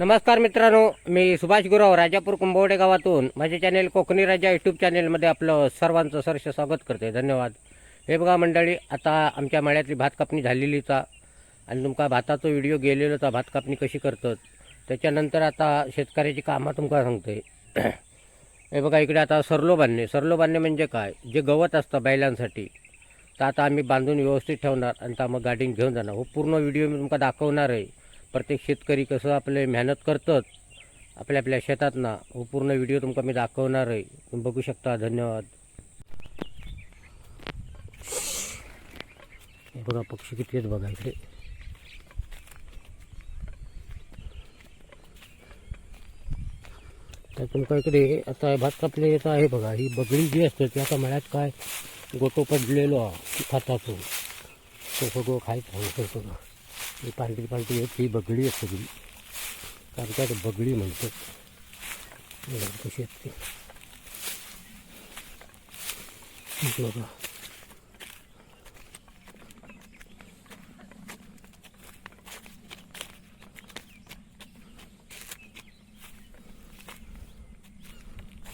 नमस्कार मित्रांनो मी सुभाष गुराव राजापूर कुंभवडे गावातून. माझे चॅनेल कोकणी राजा यूट्यूब चॅनेलमध्ये आपलं सर्वांचं सरस स्वागत करते. धन्यवाद. हे बघा मंडळी आता आमच्या मळ्यातली भात कापणी झालेलीच आणि तुमका भाताचा व्हिडिओ गेलेलोचा भात कापणी कशी करतात? त्याच्यानंतर आता शेतकऱ्याची कामं तुमका सांगते हे बघा इकडे आता सरलो बांधणे. सरलो बांधणे म्हणजे काय? जे गवत असतं बैलांसाठी. तर आता आम्ही बांधून व्यवस्थित ठेवणार आणि आता मग गाडीन घेऊन जाणार. हो पूर्ण व्हिडिओ मी तुमका दाखवणार आहे. प्रत्येक शेतकरी कसं आपले मेहनत करतात आपल्या आपल्या शेतात ना हो पूर्ण व्हिडिओ तुमका मी दाखवणार आहे. तुम्ही बघू शकता. धन्यवाद. बघा पक्षी किती आहेत बघा इकडे. तर तुमका इकडे आता भात कापले येत आहे बघा. ही बगळी जी असते ती आता मळ्यात काय गोटो पडलेलो खाताचो तो सगळं खायचं सगळं ही पांढरी पांढरी आहेत ती बगडी आहे सगळी कारण काय बगळी बगडी म्हणतात. कशी आहेत ती. बघा.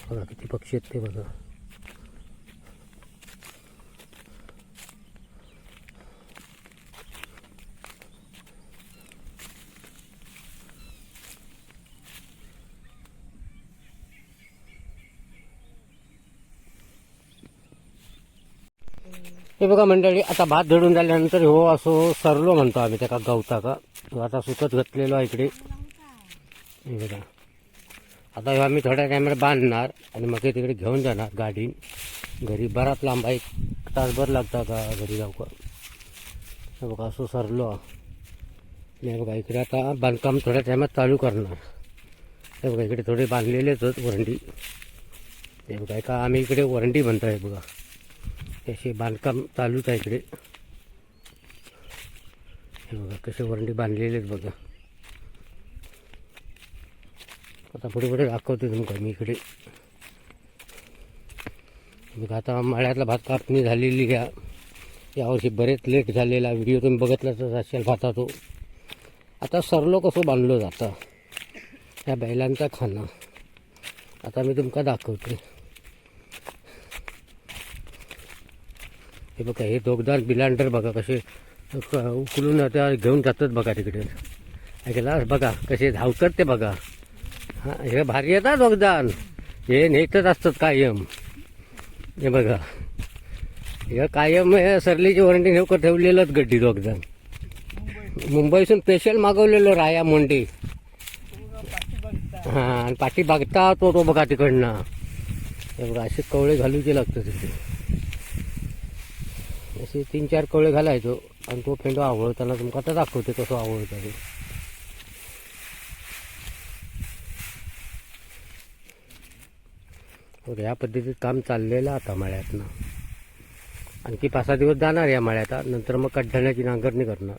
बघा किती पक्षी आहेत ते बघा. हे बघा मंडळी आता भात धडून झाल्यानंतर हो असो सरलो म्हणतो आम्ही त्याका गवताचा तो आता सुकत घातलेलो आहे इकडे. बघा. आता ह्यो आम्ही थोड्या टायमाला बांधणार आणि मग हे तिकडे घेऊन जाणार गाडी. घरी बराच लांब आहे. एक तासभर लागता का घरी जाऊ का बघा असो सरलो. नाही बघा इकडे आता बांधकाम थोड्या टायमात चालू करणार. हे बघा इकडे थोडे बांधलेलेच आहेत वरंडी. हे बघा का आम्ही इकडे वरंडी म्हणतो आहे बघा. असे बांधकाम चालूच आहे इकडे. हे बघा कसे वरंडी बांधलेले आहेत बघा. आता पुढे पुढे दाखवते तुमका मी इकडे. बघा आता माळ्यातला भात कापणी झालेली घ्या यावर्षी बरेच लेट झालेला व्हिडिओ तुम्ही बघितलाच असेल भातातो आता सरलो कसं बांधलो जातं? ह्या बैलांचा खाना. आता मी तुमका दाखवते हे बघा हे दोगदार बिलांडर बघा कसे क- उकलून आता घेऊन जातात बघा तिकडे. ऐकला बघा कसे धावतात ते बघा. हां हे भारी येतात दोगदान हे नेतच असतात कायम. हे बघा. हे कायम हे सरलीची वरंडी नेऊ ठेवलेलंच गड्डी दोगदान मुंबईतून स्पेशल मागवलेलो राया मोंडी. हां आणि पाठी बघता तो तो बघा तिकडनं. हे बघा असे कवळे घालूचे लागतं तिथे. असे तीन चार कवळे घालायचो आणि तो फेंडो आवळताना तुमका आता दाखवते कसं आवळता ते. तर या पद्धतीत काम चाललेलं आता मळ्यातनं. आणखी पाच सहा दिवस जाणार या मळ्यात नंतर मग कड्ढण्याची नांगरणी करणार.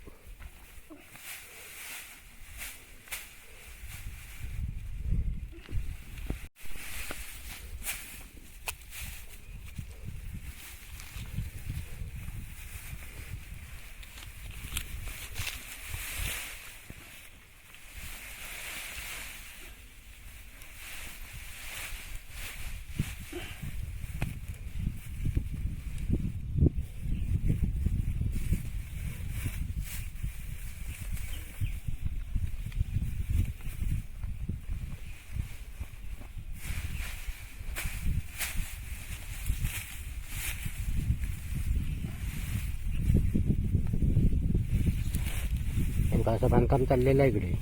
नेमकं असं बांधकाम चाललेलं आहे इकडे.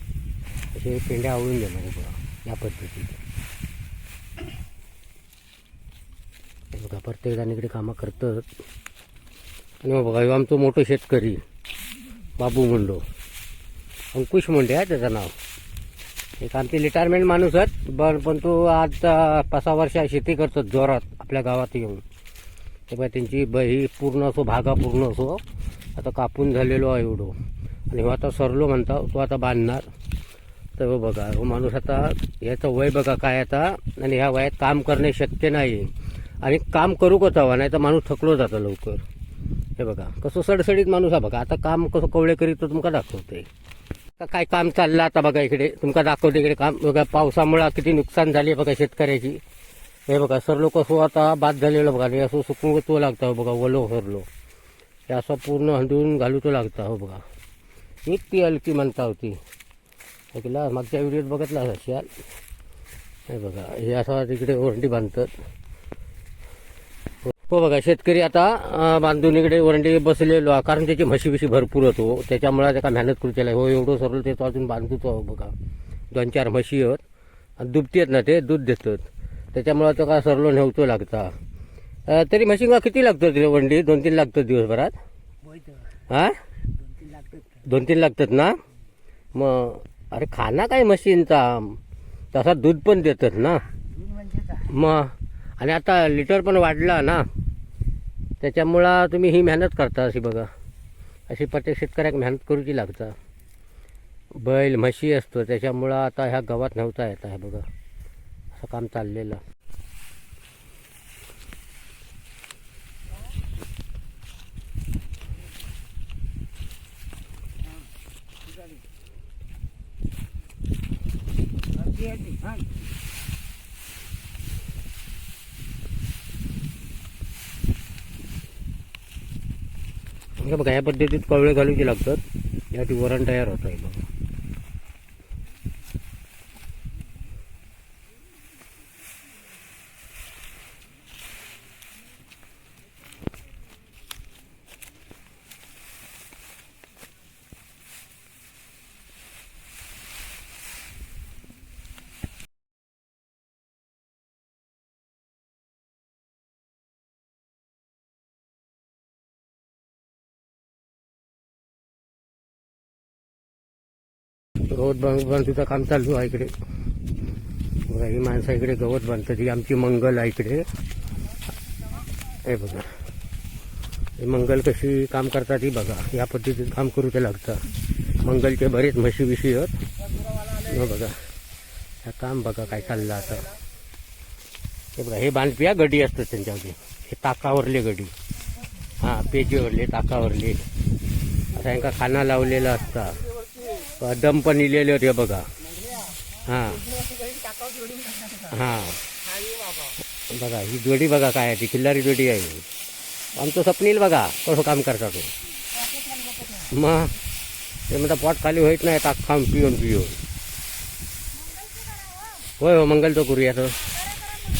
असे पेंड्या आवळून देणार आहे बघा या पद्धतीत बघा प्रत्येक जण इकडे कामं करतात. आणि मग बघा आमचं मोठं शेतकरी बाबू मुंडो. अंकुश मुंडे आहे त्याचं नाव. एक आमचे रिटायरमेंट माणूस आहेत पण पण तो आज पाच सहा वर्ष शेती करतात जोरात आपल्या गावात येऊन. ते त्यांची बही पूर्ण असो भागा पूर्ण असो आता कापून झालेलो आहे एवढं. आणि हो आता सरलो म्हणता तो आता बांधणार. तर हो बघा हो माणूस आता याचं वय बघा काय आता आणि ह्या वयात काम करणे शक्य नाही. आणि काम करू का हो, नाही तर माणूस थकलो जातं लवकर. हे बघा कसं सडसडीत माणूस हा बघा आता काम कसं कवळे करीत तो तुमका दाखवते काय काम चाललं आता बघा इकडे तुमका दाखवते इकडे काम. बघा पावसामुळे किती नुकसान झाले बघा शेतकऱ्याची. हे बघा सर लोक असो हो आता बाद झालेलं बघा हे असं सुकून तो लागतं हो बघा ओलो सरलो. हे असं पूर्ण हंडून घालू तो लागतं हो बघा. इतकी हलकी म्हणता होती. ऐकला मागच्या व्हिडिओत बघितला असाल हे बघा हे असं तिकडे ओरंडी बांधतात. हो बघा शेतकरी आता बांधून इकडे ओरंडी बसलेलो आहे. कारण त्याची म्हशी बिशी भरपूर होतो. त्याच्यामुळे त्याला मेहनत करूच्या हो एवढं सरळ ते तो अजून बांधतो हो बघा. दोन चार म्हशी आहेत. आणि दुभती आहेत ना ते दूध देतात. त्याच्यामुळे तो का सरलो नेवतो लागता. तरी म्हशींगा किती लागतं तिला वंडी दोन तीन लागतात दिवसभरात? हा? दोन तीन लागतात ना? मग अरे खाना काय म्हशींचा तसा दूध पण देतात ना? मग आणि आता लिटर पण वाढला ना? त्याच्यामुळं तुम्ही ही मेहनत करता अशी बघा. अशी प्रत्येक शेतकऱ्याक मेहनत करूची लागता. बैल म्हशी असतो त्याच्यामुळं आता ह्या गावात नव्हता येत आहे बघा. असं काम चाललेलं हे बघा या पद्धतीत कवळे घालूचे लागतात यासाठी वरण तयार होत आहे बघा. गवत बांध बांधूचं काम चालू आहे इकडे. बघा ही माणसं इकडे गवत बांधतात ही आमची मंगल आहे इकडे. हे बघा. ही मंगल कशी काम करतात ही बघा. या पद्धतीत काम करू ते लागतं. मंगलचे बरेच म्हशी बिशी आहेत. बघा. हे काम बघा काय चाललं आता. हे बघा हे बांधपिया गडी असतात त्यांच्यामध्ये हे ताकावरले गडी. हां पेजेवरले ताकावरले. असा यांना खाना लावलेला असता. दम पण इलेले होते बघा. हां. हां. बघा ही जोडी बघा काय आहे ती खिल्लारी जोडी आहे आमचं स्वप्नील बघा कसं काम करता तो. मग ते म्हणता पोट खाली होईत नाही ताक खाऊन पिऊन पिऊन. होय हो मंगल तो करूया तर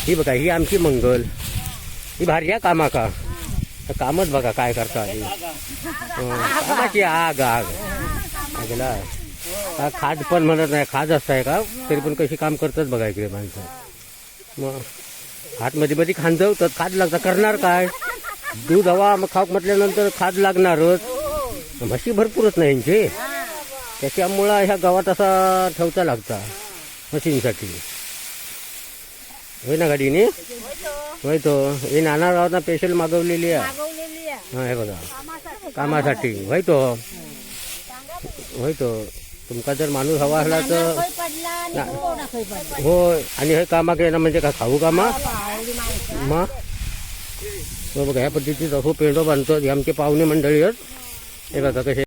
ही बघा ही आमची मंगल. ही भारी आहे कामा का? तर कामच बघा काय करता आधी हं, कामाची आग आग. ऐकला खाज पण म्हणत नाही खाज असताय का? तरी पण कशी काम करतात बघा इकडे माणसं. मग हातमध्ये मध्ये खांदवतात खाज लागतात करणार काय? दूध हवा मग खाऊक म्हटल्यानंतर खाज लागणारच. म्हशी भरपूरच नाही यांचे. त्याच्यामुळं ह्या गावात असा ठेवता लागता म्हशींसाठी. होय ना गाडीने होय तो. हे नाना गावात स्पेशल मागवलेली आहे. मागवलेली आहे. हा हे बघा. कामासाठी कामासाठी. होय तो. होय तो. तुमका जर माणूस हवा असला तर पडला आणि होय हे कामा केलं म्हणजे का खाऊ कामा? हो बघा ह्या पद्धतीत असो पेंडो बांधतो हे आमचे पाहुणे मंडळी आहेत. हे बघा कसे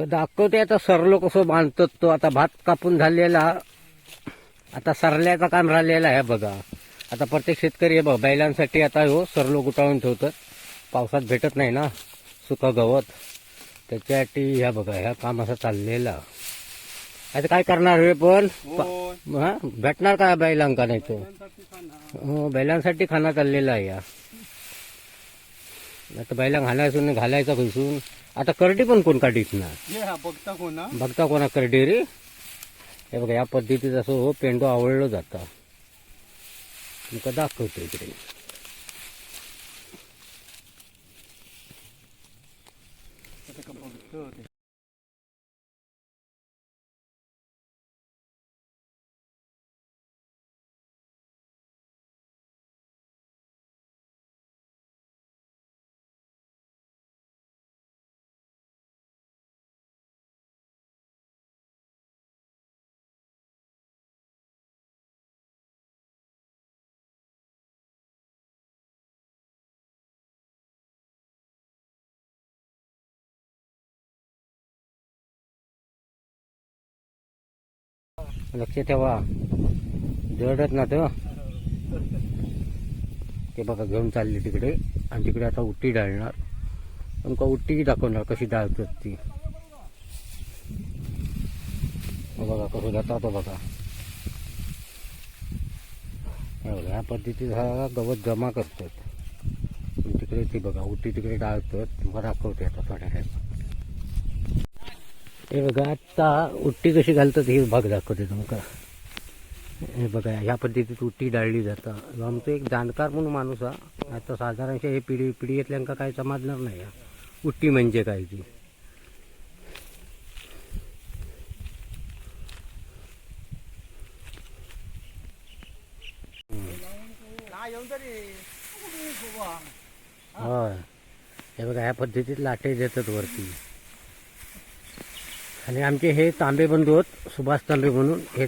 दाखवते आता सरलो कसं बांधतात तो. आता भात कापून झालेला आता सरल्याचं काम राहिलेलं आहे बघा. आता प्रत्येक शेतकरी हे बघ बैलांसाठी आता हो सरलो गुटाळून ठेवतात. पावसात भेटत नाही ना सुकं गवत. त्याच्यासाठी ह्या बघा ह्या काम असं चाललेलं. आता काय करणार हे पण? हा? भेटणार का बैलांका नाही तो? हो बैलांसाठी खाना चाललेला आहे या. आता बैलांक हाणायसून घालायचा खैसून आता करडी पण कोण काढीत ना? बघता कोणा? बघता कोणा करडी रे? हे बघा या पद्धतीत असं हो पेंडो आवडलं जाता. तुमका दाखवतो इकडे? बघतो लक्ष ठेवा. जडत ना तर ते बघा घेऊन चालली तिकडे. आणि तिकडे आता उट्टी डाळणार. तुमका उट्टीही दाखवणार कशी डाळतात ती. बघा कसं जाता तो बघा. ह्या पद्धतीत गवत जमा करतात. तिकडे ती बघा उट्टी तिकडे डाळतात. तुम्हाला दाखवते आता थोड्या टाईम हे बघा आता उट्टी कशी घालतात हे भाग दाखवते तुमका हे बघा ह्या पद्धतीत उट्टी डाळली जातं. आमचं एक जाणकार म्हणून माणूस हा आता साधारणशा हे पिढी पिढीतल्यांका काय समजणार नाही उट्टी म्हणजे काय ती? हय. हे बघा ह्या पद्धतीत लाटे देतात वरती. आणि आमचे हे तांबे बंधू आहेत सुभाष तांबे म्हणून. हे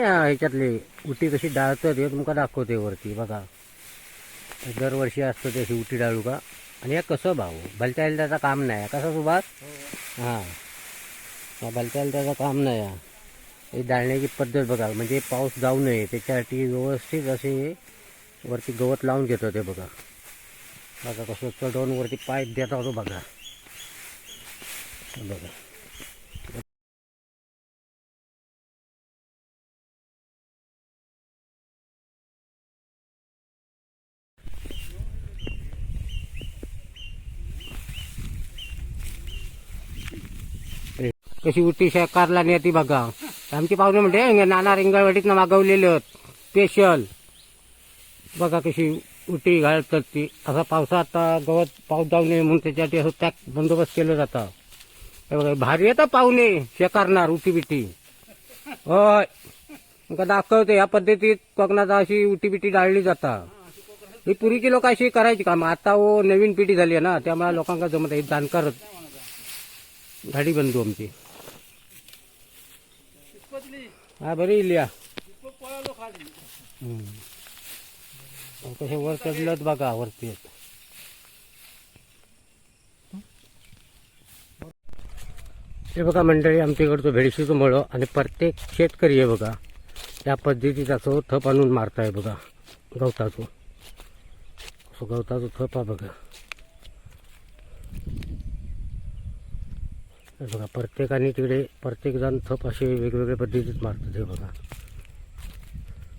या ह्याच्यातले. उटी कशी डाळतात हे तुमका दाखवते वरती बघा. दरवर्षी असतं त्याची उटी डाळू का आणि हे कसं भाऊ? भलत्याला त्याचं काम नाही कसं सुभाष? हां. हा. भलत्याला त्याचं काम नाही हा. हे डाळण्याची पद्धत बघा. म्हणजे पाऊस जाऊ नये त्याच्यासाठी व्यवस्थित असे वरती गवत लावून घेतो ते बघा. बघा कसं चढवून वरती पाईप देता होतो बघा. बघा. कशी उठी नाही नेती बघा. आमची पाहुणे म्हणते नाना रिंगळवाडीतनं मागवलेले आहेत स्पेशल बघा कशी उटी घालतात ती. असा पावसात गवत पाऊस जाऊ नये म्हणून त्याच्यासाठी असं त्यात बंदोबस्त केलं जातं. हे बघा भारी येतं पाहुणे शेकारणार उटी बिटी होय. दाखवते या पद्धतीत कोकणात अशी उटी बिटी डाळली जाता. ही पूर्वीची लोक अशी करायची काम आता ओ नवीन पिढी झाली आहे ना त्यामुळे लोकांना जमत आहे जाणकार गाडी बंधू आमची. हा बरी इलिया हम्म. कसे वर चढलत बघा वरती येत हे बघा मंडळी आमच्याकडचं भेडशीचं मळं आणि प्रत्येक शेतकरी आहे बघा या पद्धतीचा तो थप आणून मारताय बघा गवताचं. असं गवताचं थप आहे बघा. हे बघा प्रत्येकाने तिकडे प्रत्येकजण थप असे वेगवेगळ्या पद्धतीत मारतात हे बघा.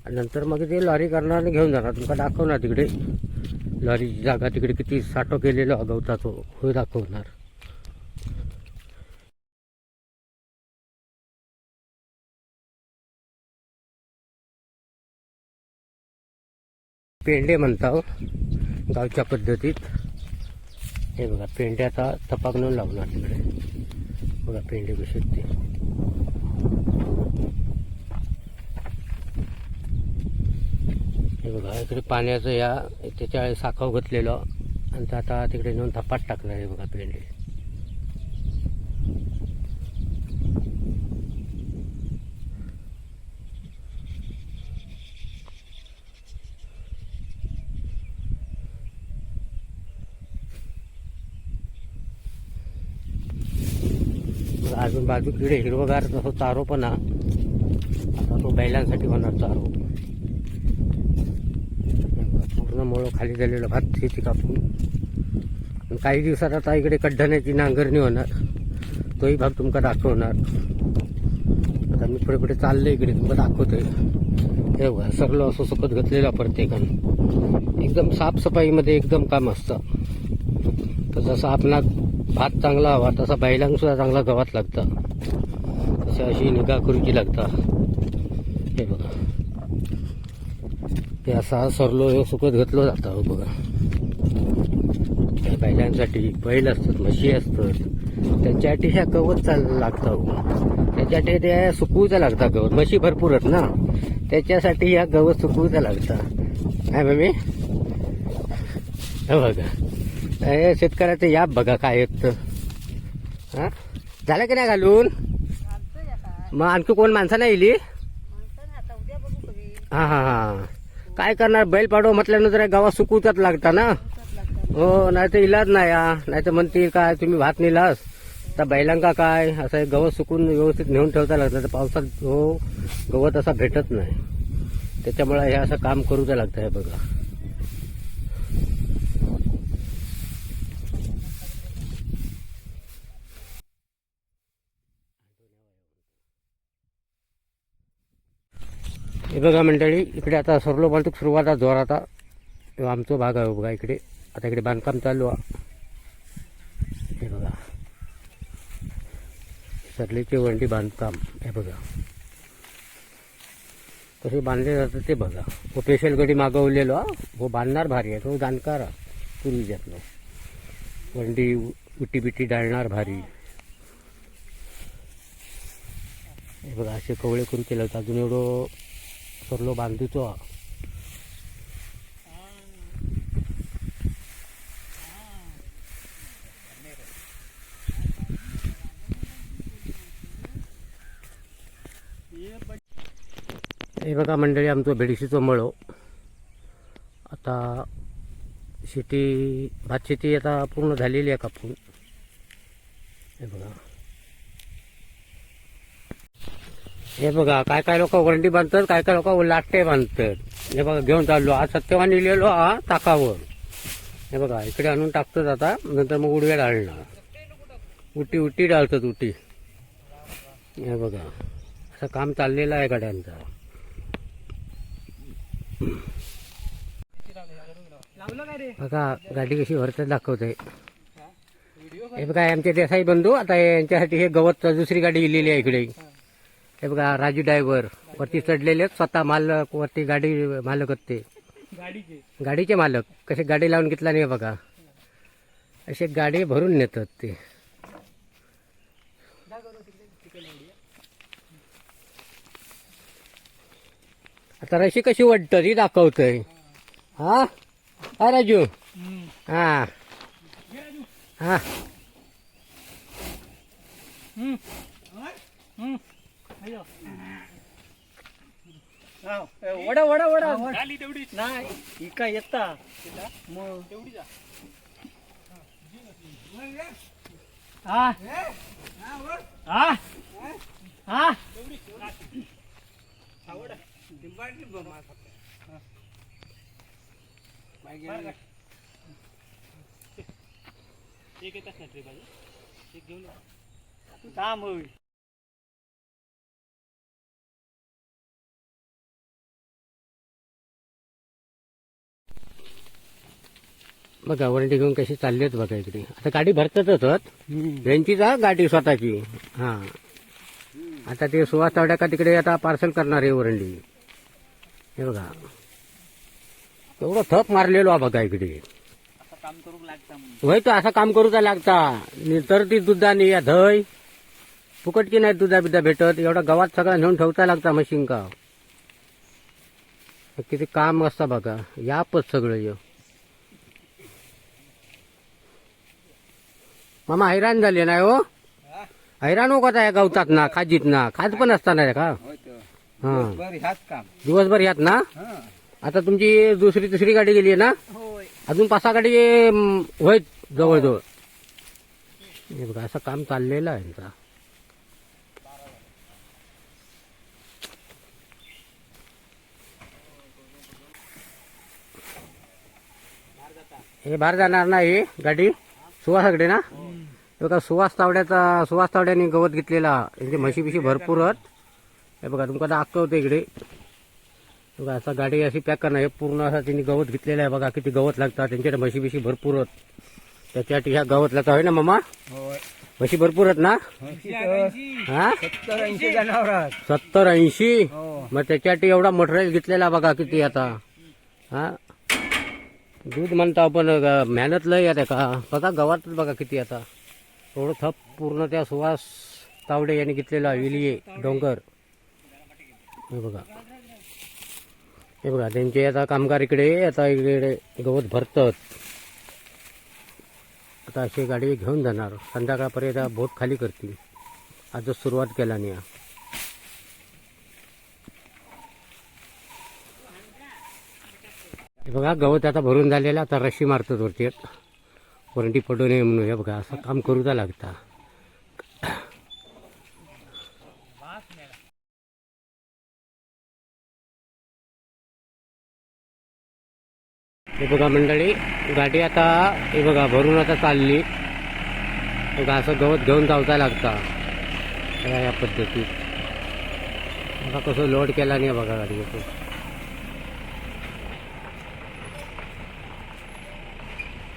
आणि नंतर मग ते लॉरी करणारे घेऊन जाणार तुमका दाखवणार तिकडे. लॉरीची जागा तिकडे किती साठो केलेलं तो. हे दाखवणार. पेंडे म्हणता हो, गावच्या पद्धतीत. हे बघा पेंड्याचा तपाकणून लावणार तिकडे. बघा पेंडे कशी ते हे बघा इकडे पाण्याचं या त्याच्या साखाव घातलेलं. आणि आता तिकडे नेऊन थपाट टाकणार आहे बघा पेंडे बघा, अजून बाजू किडे हिरवगार तसं चारो पण आता तो बैलांसाठी होणार चारो पूर्ण मुळं खाली झालेलं भात शेती कापून. काही दिवसात आता इकडे कड्ढण्याची नांगरणी होणार. तोही भाग तुमका दाखवणार. आता मी पुढे पुढे चाललोय इकडे तुमका दाखवतोय. हे बघा असं सुकत घेतलेला प्रत्येकानं. एकदम साफसफाईमध्ये एकदम काम असतं. तर जसं आपणात भात चांगला हवा तसा बैलांक सुद्धा चांगला गवात लागतं. तशी अशी निगा करूची लागता हे बघा. ते असा सरलो हे सुकत घेतलो जातं हो बघा. त्या बैलांसाठी बैल असतात म्हशी असतात. त्यांच्यासाठी ह्या गवत चाल लागतं हो. त्याच्यासाठी ते सुकवूचं लागतं गवत. म्हशी भरपूर आहेत ना. त्याच्यासाठी ह्या गवत सुकवूचं लागतं काय मम्मी. बघा. हे शेतकऱ्याचं याप बघा काय आहेत हा? झालं की नाही घालून? मग आणखी कोण माणसं नाही येईल हा हा हा. काय करणार? बैल पाडो म्हटल्यानंतर गावात सुकूतच लागता ना? हो नाही तर इलाज नाही नाही तर म्हणतील काय तुम्ही भात नेलास? तर बैलांका काय? असं एक गवत सुकून व्यवस्थित नेऊन ठेवता लागतं. तर पावसात हो गवत असा भेटत नाही. त्याच्यामुळे हे असं काम करूचं लागतं हे बघा. हे बघा मंडळी इकडे आता सरलो बांधूक सुरुवात जोर आता. आमचा आमचो भाग आहे बघा इकडे. आता इकडे बांधकाम चालू आहे. हे बघा. सरलीची वंडी बांधकाम हे बघा. कसे बांधले जातात ते बघा. तो स्पेशल गडी मागवलेलो हा. हो बांधणार भारी आहे तो जाणकार पूर्वी जातलो वंडी उटी बिटी डाळणार भारी. हे बघा असे कवळे करून केलं होतं अजून एवढं सरलो बांधूचो हे बघा मंडळी आमचं बेडशीचं मळो. आता शेती भात शेती आता पूर्ण झालेली आहे कापून. हे बघा. हे बघा काय काय लोक वरंडी बांधतात काय काय लोक लाटे बांधतात. हे बघा घेऊन चाललो. आज सत्यवान लिहिलेलो हा ताकावर. हे बघा इकडे आणून टाकतात आता नंतर मग उडव्या डाळणार उटी उटी डाळतात उटी. हे बघा असं काम चाललेलं आहे गाड्यांचं. बघा गाडी कशी भरतात दाखवते. हे बघा आमचे देसाई बंधू आता यांच्यासाठी हे गवत दुसरी गाडी गेलेली आहे इकडे. हे बघा राजू ड्रायव्हर वरती चढलेले स्वतः मालक वरती गाडी मालक आहेत ते. गाडीचे. मालक. कसे गाडी लावून घेतला नाही बघा. असे गाडी भरून नेतात ते. आता रशी कशी वाटतं ती दाखवतय. हा? हा राजू? हा. हा. वडा वडा वडा. झाली तेवढीच. नाही ही काय येता? मग. तेवढी हा. हा. हा. काम होईल बघा वरंडी घेऊन कशी चालली आहेत बघा इकडे. आता गाडी भरतातच. यांचीच हा गाडी स्वतःची. हा. आता ते सुहास तावड्या का तिकडे आता पार्सल करणार आहे वरंडी हे बघा. एवढं थप मारलेलो हा बघा इकडे. होय तो असं काम करूचा लागता. तर ती दुधानी या धय. फुकट की नाही दुधा बिधा भेटत? एवढा गवात सगळा नेऊन ठेवता लागता मशीन का? किती काम असतं बघा. यापच सगळं मामा हैराण झाले नाही हो? हैराण हो का या गवतात ना खाजीत ना खाज पण असताना का? हा. दिवसभर यात ना? आता तुमची दुसरी तिसरी गाडी गेली आहे ना? अजून पाच सहा गाडी होय जवळजवळ. हे बघा असं काम चाललेलं आहे यांचा हे बाहेर जाणार नाही गाडी? सुवासाकडे ना? हे बघा सुवास तावड्याचा सुवास तावड्याने गवत घेतलेला. यांची म्हशी बिशी भरपूर आहेत. हे बघा तुमका दाखवतो इकडे. बघा असा गाडी अशी पॅक करणं हे पूर्ण असं त्यांनी गवत घेतलेलं आहे. बघा किती गवत लागतात. त्यांच्याकडे म्हशी बिशी भरपूर आहेत. त्याच्यासाठी ह्या गवत लागतं होय ना मामा? म्हशी भरपूर आहेत ना? हा? सत्तर ऐंशी जनावर सत्तर ऐंशी? हो. मग त्याच्यासाठी एवढा मटेरियल घेतलेला बघा किती आता. हा? दूध म्हणता आपण मेहनत लय येते का? बघा गवातच बघा किती आता. थोडं थप पूर्ण त्या सुहास तावडे यांनी घेतलेला विलिये डोंगर. हे बघा. हे बघा त्यांचे आता कामगार इकडे आता इकडे गवत भरतात. आता अशी गाडी घेऊन जाणार. संध्याकाळपर्यंत बोट खाली करतील. आजच सुरुवात केला हे बघा गवत आता भरून झालेलं आता रशी मारतात वरती. वरंटी पडू नये म्हणून. हे बघा असं काम करूचा लागता. हे बघा मंडळी गाडी आता हे बघा भरून आता चालली. बघा असं गवत घेऊन जावचा लागता. या पद्धतीत. बघा कसं लोड केला नाही बघा गाडी